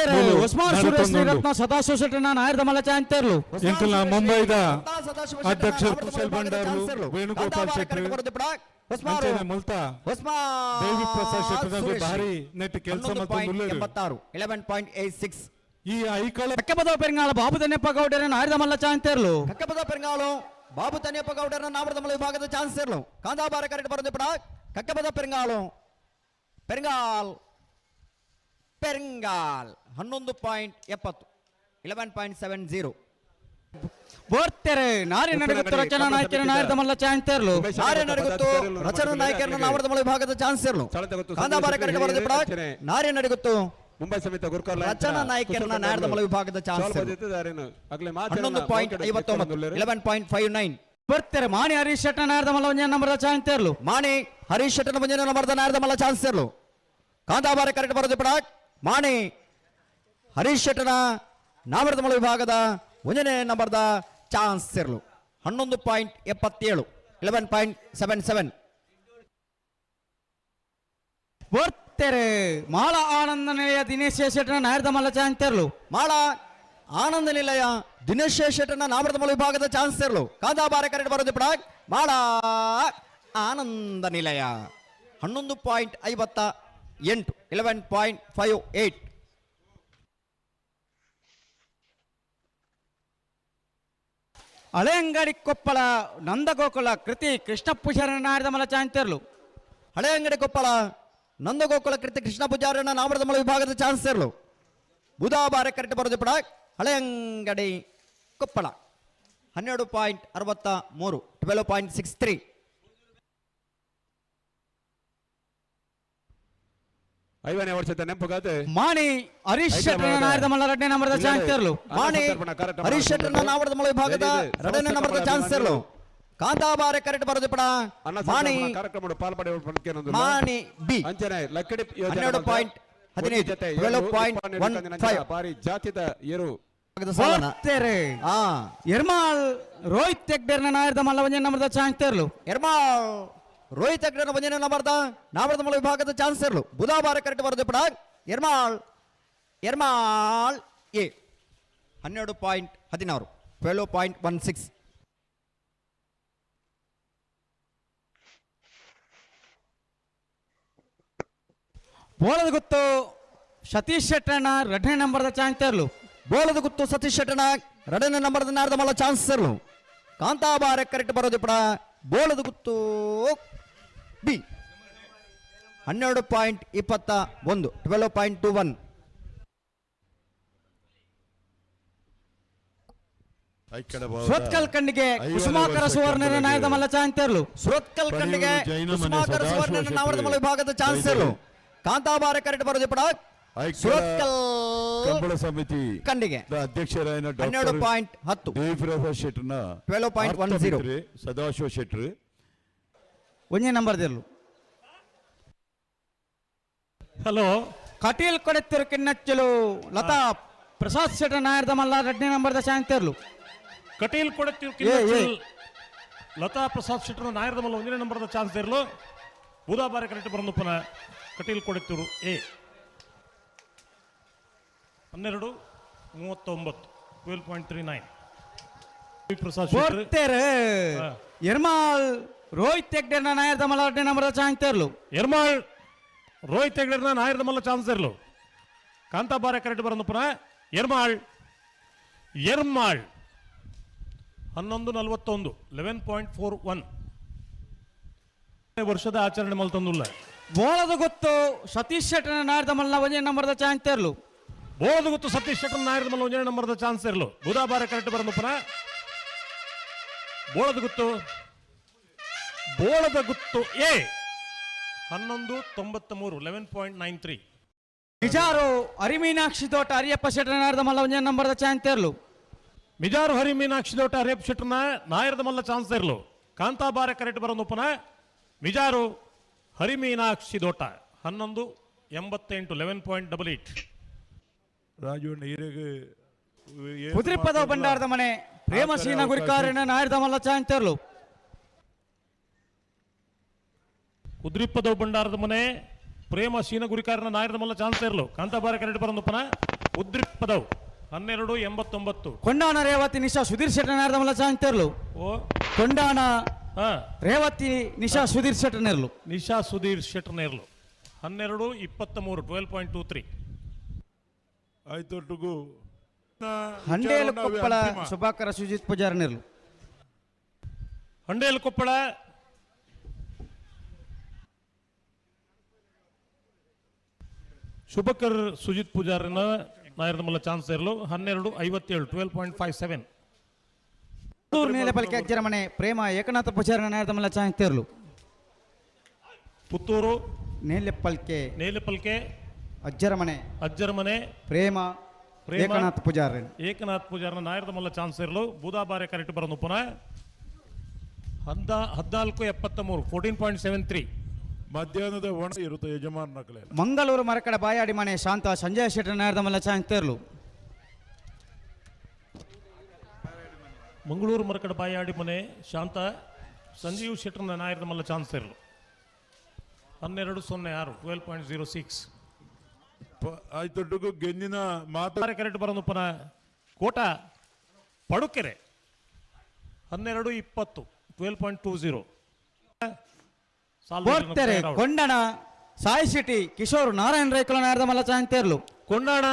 ಬರ್ತಾರೆ ಮೂರು, ಉಸ್ಮಾನ್ ಸುರೇಶ್ ನಲವತ್ತೊಂದು. ರತ್ನ ಸದಾಶಿವ ಶೆಟ್ಟನ ನಾಯರ್ದ ಮಲ್ಲ ಚಾಂತರ್ಲು ಎಂಕಲ್ನ ಮುಂಬೈದ ಸದಾಶಿವ ಅಧ್ಯಕ್ಷರು ಶೆಟ್ಟನ ಕುಶಲ್ ಭಂಡಾರ್ಲು, ಚಾನ್ಸರ್ಲು. ವೇಣುಗೋಪಾಲ್ ಕಾಂತಾಬಾರ ಶೆಟ್ರು, ಕರೆಕ್ಟ್ ಬರುತ್ತೆ ಬಿಡ. ಉಸ್ಮಾನ್ ಅಂಚನೆ ಮುಲ್ತಾ ಉಸ್ಮಾನ್ ದೇವಿ ಪ್ರಸಾದ್ ಶೆಟ್ಟರ್ನಗೆ ಸುರೇಶ್. ಭಾರಿ ನೆಟ್ ಕೆಲಸ ಹನ್ನೊಂದು ಮತ್ತು ಪಾಯಿಂಟ್ ಮುಳ್ಳೇರು. ಎಂಬತ್ತಾರು ಎಲೆವೆನ್ ಪಾಯಿಂಟ್ ಏಟ್ ಸಿಕ್ಸ್ ಈ ಐಕಳ ಬೆಕ್ಕಬದ ಪೆರಿಂಗಾಳ ಬಾಬು ದನ್ಯಪ್ಪ ಗೌಡರ ನಾಯರ್ದ ಮಲ್ಲ ಚಾಂತರ್ಲು ಕಕ್ಕಪದ ಪೆರಂಗಾಳು ಬಾಬು ತನಿಯಪ್ಪ ಗೌಡರ ನಾಮರದಮಲ ವಿಭಾಗದ ಚಾನ್ಸರ್ಲು ಕಾಂದಾಬಾರ ಕರೆಕ್ಟ್ ಬರುತ್ತೆ ಬಿಡ ಕಕ್ಕಪದ ಪೆರಂಗಾಳು ಪೆರಂಗಾಲ್ ಪೆರಂಗಾಲ್ ಹನ್ನೊಂದು ಪಾಯಿಂಟ್ ಎಪ್ಪತ್ತು ಇಲೆವೆನ್ ಪಾಯಿಂಟ್ ಸೆವೆನ್ ಜೀರೋ ಬೋರ್ತೆರೆ ನಾರಿ ನಡಗುತ್ತ ರಚನಾ ನಾಯಕರ ನಾಯರ್ದ ಮಲ್ಲ ಚಾಂತರ್ಲು ನಾರಿ ನಡಗುತ್ತು ರಚನಾ ನಾಯಕರನ್ನ ನಾಮರದಮಲ ವಿಭಾಗದ ಚಾನ್ಸರ್ಲು ಕಾಂದಾಬಾರ ಕರೆಕ್ಟ್ ಬರುತ್ತೆ ಪ್ರಾಕ್. ನಾರಿ ನಡಗುತ್ತು ಮುಂಬೈ ಸಮಿತ ಗುರುಕರ್ಲ ರಚನಾ ನಾಯಕರನ್ನ ನಾಯರ್ದಮಲ ವಿಭಾಗದ ಚಾನ್ಸ್ ಹನ್ನೊಂದು ಪಾಯಿಂಟ್ ಐವತ್ತೊಂಬತ್ತು ಇಲೆವೆನ್ ಪಾಯಿಂಟ್ ಫೈವ್ ನೈನ್ ಬರ್ತಾರೆ ಮಾಣಿ ಹರೀಶ್ ಶೆಟ್ಟನ ನಾಯರ್ದ ಮಲ್ಲ ಒಂಜ ನಂಬರ್ದ ಚಾಂತರ್ಲು ಮಾಣಿ ಹರೀಶ್ ಶೆಟ್ಟನ ಮುಂಜಾನೆ ನಂಬರ್ದ ನಾಯರ್ದ ಮಲ್ಲ ಚಾನ್ಸರ್ಲು ಕಾಂತಾಬಾರ ಕರೆಕ್ಟ್ ಬರೋದು ಬಿಡ ಮಾಣಿ ಹರೀಶ್ ಶೆಟ್ಟನ ನಾಮರದ ಮಳೆ ವಿಭಾಗದ ಒಂದನೇ ನಂಬರ್ದ ಚಾನ್ಸ್ ಇರಲು ಹನ್ನೊಂದು ಪಾಯಿಂಟ್ ಎಪ್ಪತ್ತೇಳು ಇಲೆವೆನ್ ಪಾಯಿಂಟ್ ಸೆವೆನ್ ಸೆವೆನ್ ಬರ್ತಾರೆ ಮಾಳ ಆನಂದ ನಿಲಯ ದಿನೇಶ್ ಶೆಟ್ಟನ ನಾಯರ್ದ ಮಲ್ಲ ತೆರಲು ಮಾಳ ಆನಂದ ನಿಲಯ ದಿನೇಶ್ ಶೆಟ್ಟನ ನಾಮರದ ಮಳೆ ವಿಭಾಗದ ಕಾದಾ ಬಾರೆ ಕರೆಂಟ್ ಬರೋದು ಬಿಡ. ಮಾಳ ಆನಂದ ನಿಲಯ ಹನ್ನೊಂದು ಪಾಯಿಂಟ್ ಐವತ್ತ ಎಂಟು eleven point five eight Haleyangadi Koppala Nandagokula Kruthi Krishna Poojara ನಾಯರ್ದ ಮಲ್ಲ ಚಾಂತರ್ಲು ಹಳೆ ಅಂಗಡಿ ಕೊಪ್ಪಳ ನಂದಗೋಕುಲ ಕೃತಿ ಕೃಷ್ಣ ಪೂಜಾರನ ನಾಮರದ ಮಲ ವಿಭಾಗದ ಚಾನ್ಸರ್ಲು ಬುಧಾಬಾರ ಕರೆಕ್ಟ್ ಬರೋದು ಬಿಡ ಹಳೆ ಅಂಗಡಿ ಕೊಪ್ಪಳ ಹನ್ನೆರಡು ಪಾಯಿಂಟ್ ಅರವತ್ತ ಮೂರು ಟ್ವೆಲ್ ಪಾಯಿಂಟ್ ಸಿಕ್ಸ್ ತ್ರೀ ಐವನೇ ವರ್ಷದ ನೆನಪಾಗುತ್ತೆ ಮಾಣಿ ಹರೀಶ್ ಶೆಟ್ಟನ ನಾಯರ್ದ ಮಲ್ಲ ಎರಡನೇ ನಂಬರ್ದ ಚಾಂತರ್ಲು ಮಾಣಿ ಹರೀಶ್ ಶೆಟ್ಟರ್ನ ನಾಮರದ ಮಲ ವಿಭಾಗದ ಎರಡನೇ ನಂಬರ್ದ ಚಾನ್ಸರ್ಲು ಕಾಂತಾಬಾರ ಕರೆಕ್ಟ್ ಬರೋದು ಪಡ ಮಾಣಿ ಕಾರ್ಯಕ್ರಮ ಪಾಲ್ಪಡೆ ಮಾಣಿ ಬಿ. ಅಂಚನೆ ಲಕ್ಕಡಿ ಯೋಜನೆ ಹನ್ನೆರಡು ಪಾಯಿಂಟ್ ಹದಿನೈದು, ಜೊತೆ ಏಳು, ಪಾಯಿಂಟ್ ಒನ್ ಫೈವ್. ಬಾರಿ ಜಾತಿದ ಏರು. ಎರ್ಮಾಳ್ ರೋಹಿತ್ ತೆಗ್ಬೇರ್ನ ನಾಯರ್ದ ಮಲ್ಲ ಒಂಜ ನಂಬರ್ದ ಚಾಂತರ್ಲು ಎರ್ಮಾಳ್ ರೋಹಿತ್ ಅಗ್ರನ ಬಂಜನ ನಂಬರ್ದ ನಾಮರದ ಮಲ ವಿಭಾಗದ ಚಾನ್ಸರ್ಲು ಬುಧವಾರ ಕರೆಕ್ಟ್ ಬರೋದು ಬಿಡ ಎರ್ಮಾಳ್ ಎರ್ಮಾಳ್ ಎ. ಹನ್ನೆರಡು ಪಾಯಿಂಟ್ ಹದಿನಾರು. Twelve point one six. Bolada ಗುತ್ತು ಸತೀಶ್ ಶೆಟ್ಟನ ನಂಬರ್ ನಂಬರ್ದ ಚಾನ್ಸರ್ಲು ಬೋಳದ ಗುತ್ತು ಸತೀಶ್ ಶೆಟ್ಟನ ಎರಡನೇ ನಂಬರ್ದ ನಾರದ ಮಲ್ಲ ಚಾನ್ಸರ್ಲು ಕಾಂತಾಬಾರ ಕರೆಕ್ಟ್ ಬರೋದು ಬಿಡ ಬೋಳದ ಗುತ್ತು ಬಿ ಹನ್ನೆರಡು ಪಾಯಿಂಟ್ ಇಪ್ಪತ್ತ ಒಂದು twelve point two one Surathkal ಕಣ್ಣಿಗೆ ಕುಸುಮಾಕರ ಸುವರ್ಣನ ನಾಯದ ಮಲ್ಲ ಚಾಂತರ್ಲು ಸುರತ್ಕಲ್ ಕಣ್ಣಿಗೆ ಕುಸುಮಾಕರ ಸುವರ್ಣನ ಶೆಟ್ಟಿ. ನಾಮರದ ಮಲ ವಿಭಾಗದ ಚಾನ್ಸರ್ಲು ಕಾಂತಾಬಾರ ಕರೆಕ್ಟ್ ಬರೋದು ಪಡ ಸುರತ್ಕಲ್ ಕಂಬಳ ಸಮಿತಿ ಕಣ್ಣಿಗೆ. ಅಧ್ಯಕ್ಷರಾಯನ ಹನ್ನೆರಡು ಪಾಯಿಂಟ್ ಹತ್ತು. ದೇವಿಪ್ರಸಾದ್ ಶೆಟ್ರನ 12.10. ಆಪ್ತ ಮಿತ್ರೆ ಸದಾಶಿವ ಶೆಟ್ರು ಒಂಜೇ ನಂಬರ್ದಿರ್ಲು ಹಲೋ. ಕಟೀಲ್ ಕೊಡೆತ್ತಿರು ಕಿನ್ನಚ್ಚಲು ಲತಾ ಪ್ರಸಾದ್ ಶೆಟ್ಟ ನಾಯರ್ದ ಮಲ್ಲ ಎರಡನೇ ನಂಬರ್ದ ಚಾಂತರ್ಲು ಕಟೀಲ್ ಕೊಡತ್ತೀವಿ ಏ, ಏ. ಲತಾ ಪ್ರಸಾದ್ ಶೆಟ್ಟರ್ ನಾಯರ್ದ ಮಲ್ಲ ಒಂದನೇ ನಂಬರ್ದ ಚಾನ್ಸ್ ಇರಲು ಬುಧ ಬಾರಿ ಕರೆಕ್ಟ್ ಬರಂದು ಪುನಃ. ಕಟೀಲ್ ಕೊಡತ್ತೂರು ಎ ಹನ್ನೆರಡು ಮೂವತ್ತೊಂಬತ್ತು twelve point three nine Prasad Shettar Ermal. Rohit ತೆಗ್ಡರ್ನ ನಾಯರ್ದ ಮಲ್ಲ ಅಡ್ಡೆ ನಮ್ಮ ಚಾನ್ಸ್ ಚಾಂತರ್ಲು ಎರ್ಮಾಳ್ ರೋಹಿತ್ ಹೆಗ್ಡೆರ್ನ ನಾಯರ್ದ ಮಲ್ಲ ಚಾನ್ಸ್ ಕಾಂತ ಬಾರೆ ಕರೆಕ್ಟ್ ಬರಂದು ಪುನಃ. ಎರ್ಮಾಳ್ ಎರ್ಮಾಳ್ ಹನ್ನೊಂದು ನಲವತ್ತೊಂದು ಲೆವೆನ್ ಪಾಯಿಂಟ್ ಫೋರ್ ಒನ್ ವರ್ಷದ ಆಚರಣೆ ಮಲ್ತಂದುಲ್ಲ ಬೋಳದ ಗೊತ್ತು ಸತೀಶ್ ಶೆಟ್ಟನ ನಾಯರ್ದ ಮಲ್ಲ ದ ನಂಬರ್ದ ಚಾಂತರ್ಲು ಬೋಳದ ಗೊತ್ತು ಸತೀಶ್ ಶೆಟ್ಟರ್ ನಾಯರದ ಮಲ್ಲ ನಂಬರ್ ನಂಬರ್ದ ಚಾನ್ಸ್ ಇರಲು ಬುಧಾಬಾರ ಕರೆಕ್ಟ್ ಬರಂದು ಪುನಃ. ಬೋಳದ ಗುತ್ತು ಬೋಳದ ಗುತ್ತು ಎ. ಹನ್ನೊಂದು ತೊಂಬತ್ತ ಮೂರು eleven point nine three Mijar Harimeenakshi ತೋಟ ಅರಿಯಪ್ಪ ಶೆಟ್ಟನ ನಾಯರ್ದ ಮಲ್ಲ ಒಂಜೇ ನಂಬರ್ದ ಚಾಂತರ್ಲು ಮಿಜಾರು ಹರಿಮೀನಾಕ್ಷಿ ದೋಟ ರೇಪ್ ಶೆಟ್ರನ ನಾಯರದ ಮಲ್ಲ ಚಾನ್ಸ್ ಇರಲು ಕಾಂತಾಬಾರ ಕರೆಕ್ಟ್ ಬರೋದು ಪುನಃ ಮಿಜಾರು ಹರಿಮೀನಾಕ್ಷಿ ದೋಟ ಹನ್ನೊಂದು ಎಂಬತ್ತೆಂಟು eleven point double eight Raju ನೀರಿಗೆ ಕುದುರಿಪದ ಬಂಡಾರದ ಮನೆ ಪ್ರೇಮಸೀನ ಗುರಿಕಾರನ ನಾಯರ್ದ ಮಲ್ಲ ಚಾಂತರ್ಲು ಉದ್ರಿಪ್ಪದ ಭಂಡಾರದ ಮನೆ ಪ್ರೇಮ ಸೀನ ಗುರಿಕಾರನ ನಾಯರದ ಮಲ್ಲ ಚಾನ್ಸ್ ಇರಲು. ಕಾಂತಾಬಾರ ಕರೆಕ್ಟ್ ಬರಂದಪ್ಪನ ಉದ್ರಿಪ್ಪದವ್. ಹನ್ನೆರಡು ಎಂಬತ್ತೊಂಬತ್ತು. ಕೊಂಡಾಣ ರೇವತಿ ನಿಶಾ ಸುಧೀರ್ ಶೆಟ್ಟ ನಾರದಮಲ್ಲ ಚಾಂತೆರ್ಲು ಓ. ಕೊಂಡಾಣ ಹಾ. ರೇವತಿ ನಿಶಾ ಸುಧೀರ್ ಶೆಟ್ಟ ನೆರ್ಲು ನಿಶಾ ಸುಧೀರ್ ಶೆಟ್ರ್ನೇರ್ಲು ಹನ್ನೆರಡು ಇಪ್ಪತ್ತ ಮೂರು ಟ್ವೆಲ್ ಪಾಯಿಂಟ್ ಟೂ ತ್ರೀ. ಆಯ್ತೊಟ್ಟಿಗೂ ಹಂಡೇಲು ಕೊಪ್ಪಳ ಸುಭಾಕರ ಸುಜಿತ್ ಪೂಜಾರ ನೆರ್ಲು ಹಂಡೇಲ್ ಕೊಪ್ಪಳ ಶುಭಕರ್ ಸುಜಿತ್ ಪೂಜಾರನ ನಾಯರದ ಮಲ್ಲ ಚಾನ್ಸ್ ಇರಲು ಹನ್ನೆರಡು ಐವತ್ತೇಳು twelve point five seven. Puttur Nelapalke Ajjaramane Prema Ekanatha Poojara chance ತೇರಲು Puttur. ನೇಲೆಪ್ಪಲ್ಕೆ ನೇಲಪಲ್ಕೆ ಅಜ್ಜರಮನೆ ಅಜ್ಜರಮನೆ ಪ್ರೇಮ ಪ್ರೇಮ. ಏಕನಾಥ ಪೂಜಾರಿ ಏಕನಾಥ್ ಪೂಜಾರನ ನಾಯರದ ಮಲ್ಲ ಚಾನ್ಸ್ ಇರಲು ಬೂದಾಬಾರೆ ಕರೆಕ್ಟ್ ಬರೋದು ಪುನಃ. ಹದ್ದ ಹದಿನಾಲ್ಕು ಎಪ್ಪತ್ತ ಮೂರು ಫೋರ್ಟೀನ್ ಪಾಯಿಂಟ್ ಸೆವೆನ್ ತ್ರೀ. ಮಧ್ಯಾಹ್ನದ ಒಣ ಇರುತ್ತೆ ಯಜಮಾನ ನಕಲೆ. ಮಂಗಳೂರು ಮರಕಡ ಬಾಯಾಡಿ ಮನೆ ಶಾಂತ ಸಂಜಯ ಶೆಟ್ಟ ಚಾನ್ಸ್ ಚಾಂತೆರ್ಲು ಮಂಗಳೂರು ಮರಕಡ ಬಾಯಾಡಿ ಮನೆ ಶಾಂತ ಸಂಜೀವ್ ಶೆಟ್ಟರ್ನ ನಾಯರದ ಮಲ್ಲ ಚಾನ್ಸ್ ಇರಲು ಹನ್ನೆರಡು ಸೊನ್ನೆ ಆರು ಟ್ವೆಲ್ ಪಾಯಿಂಟ್ ಜೀರೋ ಸಿಕ್ಸ್ ಆಯ್ತೊಟ್ಟಿಗೂ ಗೆನ್ನಿನ ಮಾತಾರೆ ಕರೆಕ್ಟ್ ಬರೋದು ಪುನಃ ಕೋಟ ಪಡುಕೆರೆ. ಹನ್ನೆರಡು ಇಪ್ಪತ್ತು ಟ್ವೆಲ್ ಪಾಯಿಂಟ್ ಟೂ ಜೀರೋ ಬೋರ್ತೆರೆ ಕೊಂಡಣ ಸಾಯಿ ಸಿಟಿ ಕಿಶೋರ್ ನಾರಾಯಣ ರೈಕಲ ನಾರದಮಲ್ಲ ಚಾಂತೆರ್ಲು ಕೊಂಡಾಣ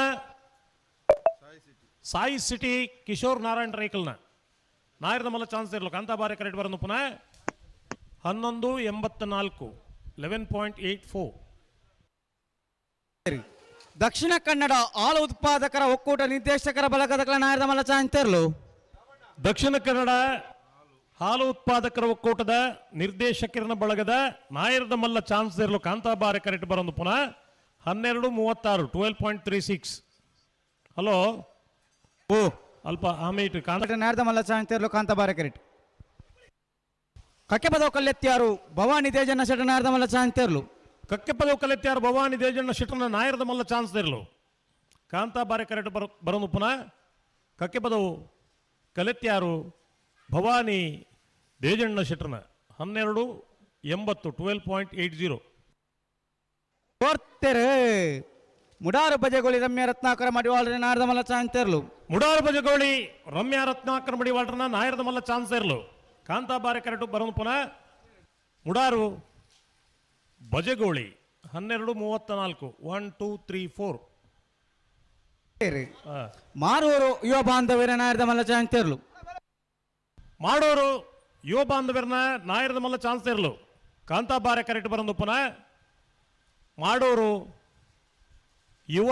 ಸಾಯಿ ಸಿಟಿ ಕಿಶೋರ್ ನಾರಾಯಣ್ ರೈಕಲ್ನ ನಾಯರದ ಮಲ್ಲ ಚಾನ್ಸ್ ಇರಲು ಕಾಂತಾಬಾರೆ ಕರೆಕ್ಟ್ ಬರೋದು ಪುನಃ ಹನ್ನೊಂದು ಎಂಬತ್ತ ನಾಲ್ಕು eleven point eight four Dakshina Kannada ಹಾಲು ಉತ್ಪಾದಕರ ಒಕ್ಕೂಟ ನಿರ್ದೇಶಕರ ಬಳಗದ ನಾರದಮಲ್ಲ ಚಾಂತೆರ್ಲು ದಕ್ಷಿಣ ಕನ್ನಡ ಹಾಲು ಉತ್ಪಾದಕರ ಒಕ್ಕೂಟದ ನಿರ್ದೇಶಕರನ ಬಳಗದ ನಾಯರದ ಮಲ್ಲ ಚಾನ್ಸ್ ಇರಲು ಕಾಂತಾಬಾರೆ ಕರೆಕ್ಟ್ ಬರೋದು ಪುನಃ ಹನ್ನೆರಡು ಮೂವತ್ತಾರು twelve point three six hello? ಓ. ಅಲ್ಪ ಆಮೇಟ್ ಕಾಂತ ಚಾನ್ಸ್ ಚಾಂತೆರ್ಲು ಕಾಂತಾಬಾರೆ ಕರೆಕ್ಟ್ ಕಕ್ಕೆ ಪದವು ಕಲ್ಲೆತ್ಯಾರು ಭವಾನಿ ತೇಜನ್ನ ಶೆಟ್ಟ ಚಾನ್ಸ್ ಚಾಂತೆರ್ಲು ಕಕ್ಕೆ ಪದವು ಕಲೆತ್ಯಾರ ಭವಾನಿ ದೇಜನ ಶೆಟ್ಟರ್ನ ನಾಯರದ ಮಲ್ಲ ಚಾನ್ಸ್ ಇರಲು ಕಾಂತಾಬಾರೆ ಕರೆಕ್ಟ್ ಬರೋ ಬರೋದು ಪುನಃ ಕಕ್ಕೆ ಪದವು ಕಲೆತ್ಯಾರು ಭವಾನಿ ದೇಜಣ್ಣ ಶೆಟ್ರನ ಹನ್ನೆರಡು ಎಂಬತ್ತು ಟ್ವೆಲ್ ಪಾಯಿಂಟ್ ಏಯ್ಟ್ ಜೀರೋ. ಬೋರ್ತೆರೆ ಮುಡಾರು ಬಜೆಗೋಳಿ ರಮ್ಯ ರತ್ನಾಕರ ಮಡಿವಾಳ್ರೆ ನಾರದಮಲ್ಲ ಚಾಂತೆರ್ಲು ಮುಡಾರು ಬಜಗೋಳಿ ರಮ್ಯಾ ರತ್ನಾಕರ ಮಡಿವಾಳ್ರನ್ನ ನಾಯರದ ಮಲ್ಲ ಕಾಂತಾ ಕಾಂತಾಬಾರೆ ಕರೆಟು ಬರೋನು ಪುನಃ ಮುಡಾರು ಬಜಗೋಳಿ ಹನ್ನೆರಡು ಮೂವತ್ತ ನಾಲ್ಕು one two three four Maroor ಯುವ ಬಾಂಧವ್ಯರ ನಾರದಮಲ್ಲ ಚಾಂತೆರ್ಲು ಮಾಡೋರು ಯುವ ಬಾಂಧವ್ಯರನ್ನ ನಾಯರದ ಮಲ್ಲ ಚಾನ್ಸ್ ಇರಲು. ಕಾಂತಾಬಾರೆ ಕರೆಕ್ಟ್ ಬರೋದು ಪುನಃ. ಮಾಡೋರು ಯುವ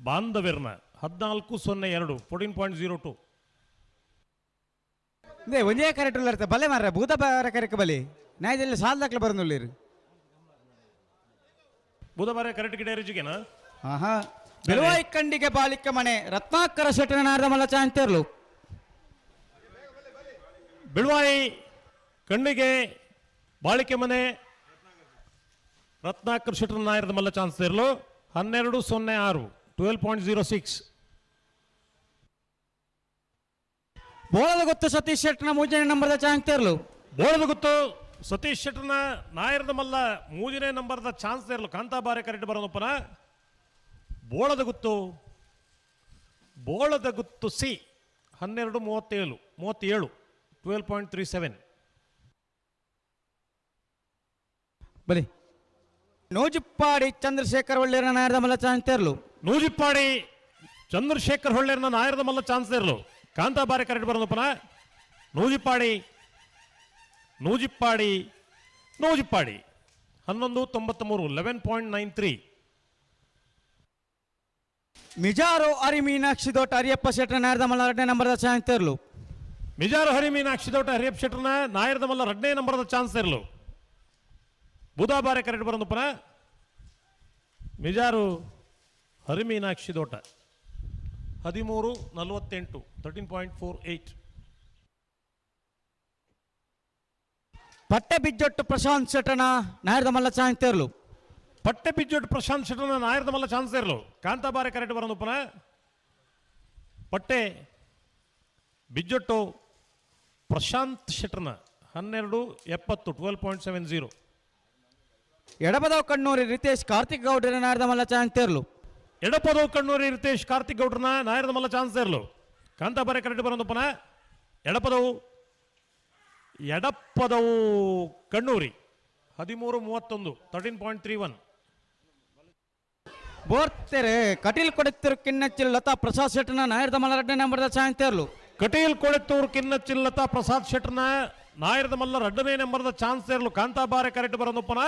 ಬಾಂಧವ್ಯರನ್ನ ಹದಿನಾಲ್ಕು ಸೊನ್ನೆ ಎರಡು ಫೋರ್ಟೀನ್ ಪಾಯಿಂಟ್ ಜೀರೋ ಟು ಇದೇ ಒಂದೇ ಕರೆಕ್ಟ್ ಇರ್ತ ಬಲೆ ಮಾರ್ರೆ ಭೂತ ಬಾರ ಕರೆಕ್ಟ್ ಬಲಿ ನಾಯ್ದಲ್ಲಿ ಸಾಲ್ ದಾಖಲೆ ಬರಂದುಳ್ಳೀರು ಬುಧವಾರ ಕರೆಕ್ಟ್ ಗಿಡ ರುಚಿಗೆನಾ ಆಹಾ. ಬೆಲವಾಯಿ ಕಂಡಿಗೆ ಬಾಲಿಕ ಮನೆ ರತ್ನಾಕರ ಮಲ್ಲ ಚಾನ್ಸ್ ಚಾಂತೆರ್ಲು ಬಿಳ್ವಾಯಿ ಕಣ್ಣಿಗೆ ಬಾಳಿಕೆ ಮನೆ. ರತ್ನಾಕರ್ ಶೆಟ್ಟರ್ ನಾಯರದ ಮಲ್ಲ ಚಾನ್ಸ್ ಇರಲು. ಹನ್ನೆರಡು ಸೊನ್ನೆ ಆರು ಟ್ವೆಲ್ ಪಾಯಿಂಟ್ ಜೀರೋ ಸಿಕ್ಸ್. ಬೋಳದ ಗೊತ್ತು ಸತೀಶ್ ಶೆಟ್ಟರ್ನ ಮೂಜನೆ ನಂಬರ್ದ ಇರಲು. ಬೋಳದ ಗೊತ್ತು ಸತೀಶ್ ಶೆಟ್ಟರ್ನ ನಾಯರದ ಮಲ್ಲ ಮೂಜನೇ ನಂಬರ್ದ ಚಾನ್ಸ್ ಇರಲು. ಕಾಂತಾಬಾರೆ ಕರೆಕ್ಟ್ ಬರೋದಪ್ಪನ ಬೋಳದ ಗುತ್ತು ಬೋಳದ ಗುತ್ತು ಸಿ ಹನ್ನೆರಡು ಮೂವತ್ತೇಳು ಮೂವತ್ತೇಳು. ಟ್ವೆಲ್ ಪಾಯಿಂಟ್ ತ್ರೀ ಸೆವೆನ್ ಬಲಿ ನೋಜಿಪ್ಪಾಡಿ ಚಂದ್ರಶೇಖರ್ ಒಳ್ಳೆಯರ ನಾಯರದ ಮಲ್ಲ ಚಾನ್ಸ್ ತೇರ್ಲು. ನೂಜಿಪ್ಪಾಡಿ ಚಂದ್ರಶೇಖರ್ ಹೊಳ್ಳೆರ್ನ ನಾಯರದ ಮಲ್ಲ ಚಾನ್ಸ್ ತೇರ್ಲು. ಕಾಂತಾ ಬಾರಿ ಕರೆಕ್ಟ್ ಬರೋದಪ್ಪನ ನೂಜಿಪ್ಪಾಡಿ ನೂಜಿಪ್ಪಾಡಿ ನೂಜಿಪ್ಪಾಡಿ. ಹನ್ನೊಂದು ತೊಂಬತ್ತ್ ಮೂರು ಲೆವೆನ್ ಪಾಯಿಂಟ್ ನೈನ್ ತ್ರೀ ಮಿಜಾರೋ ಅರಿ ಮೀನಾಕ್ಷಿ ದೊಡ್ಡ ಅರಿಯಪ್ಪ ಶೆಟ್ಟನ ನಾರದಮಲ್ಲ ಎರಡನೇ ನಂಬರ್ದ ಚಾಂತೆರ್ಲು ಮಿಜಾರು ಹರಿ ಮೀನಾಕ್ಷಿ ದೊಡ್ಡ ಹರಿಯಪ್ ಶೆಟ್ರನ ನಾಯರದ ಮಲ್ಲ ಎರಡನೇ ನಂಬರ್ದ ಚಾನ್ಸ್ ಇರಲು. ಬುಧಾಬಾರೆ ಕರೆಕ್ಟ್ ಬರೋದಪ್ಪನ ಮಿಜಾರು ಹರಿ ಮೀನಾಕ್ಷಿ ದೋಟ ಹದಿಮೂರು ನಲವತ್ತೆಂಟು ತರ್ಟೀನ್ ಪಾಯಿಂಟ್ ಫೋರ್ ಏಯ್ಟ್ ಪಟ್ಟೆ ಬಿಜ್ಜೊಟ್ಟು ಪ್ರಶಾಂತ್ ಶೆಟ್ಟನ ಚಾನ್ಸ್ ಚಾಂತೆರ್ಲು ಪಟ್ಟೆ ಬಿಜ್ಜೊಟ್ಟು ಪ್ರಶಾಂತ್ ಶೆಟ್ಟರ್ನ ನಾಯರದ ಮಲ್ಲ ಚಾನ್ಸ್ ಇರಲು ಕಾಂತಾಬಾರೆ ಕರೆಕ್ಟ್ ಬರೋದಪ್ಪನ ಪಟ್ಟೆ ಬಿಜ್ಜೊಟ್ಟು ಪ್ರಶಾಂತ್ ಶೆಟ್ರನ ಹನ್ನೆರಡು ಎಪ್ಪತ್ತು ಟ್ವೆಲ್ ಪಾಯಿಂಟ್ ಸೆವೆನ್ ಜೀರೋ. ಎಡಬದವ ಕಣ್ಣೂರಿ ರಿತೇಶ್ ಕಾರ್ತಿಕ್ ಗೌಡರ ಚಾನ್ಸ್ ತೇರ್ಲು. ಎಡಪದವು ಕಣ್ಣೂರಿ ರಿತೇಶ್ ಕಾರ್ತಿಕ್ ಗೌಡ್ರನ ನಾಯರದ ಮಲ್ಲ ಚಾನ್ಸ್ ಕಂತ ಕಾಂತಾಬಾರೆ ಕರೆಕ್ಟ್ ಬರೋದಪ್ಪನ ಎಡಪದವು ಎಡಪದವು ಕಣ್ಣೂರಿ ಹದಿಮೂರು ಮೂವತ್ತೊಂದು ತರ್ಟೀನ್ ಪಾಯಿಂಟ್ ತ್ರೀ ಒನ್ ಬೋರ್ತೆರೆ ಕಟೀಲ್ ಕೊಡುತ್ತಿರು ಕಿನ್ನಚ್ಚಿ ಲತಾ ಪ್ರಸಾದ್ ಶೆಟ್ಟನ ನಾಯರದ ಮಲ್ಲ ನಂಬರ್ ನಂಬರ್ದ ಚಾನ್ಸ್ ಕಟೀಲ್ ಕೊಳೆತ್ತೂರು ಚಿಲ್ಲತಾ ಪ್ರಸಾದ್ ಶೆಟ್ಟರ್ನ ನಾಯರದ ಮಲ್ಲ ಎರಡನೇ ನಂಬರ್ದ ಚಾನ್ಸ್ ಇರಲು ಕಾಂತಾಬಾರೆ ಕರೆಕ್ಟ್ ಬರೋದಪ್ಪನ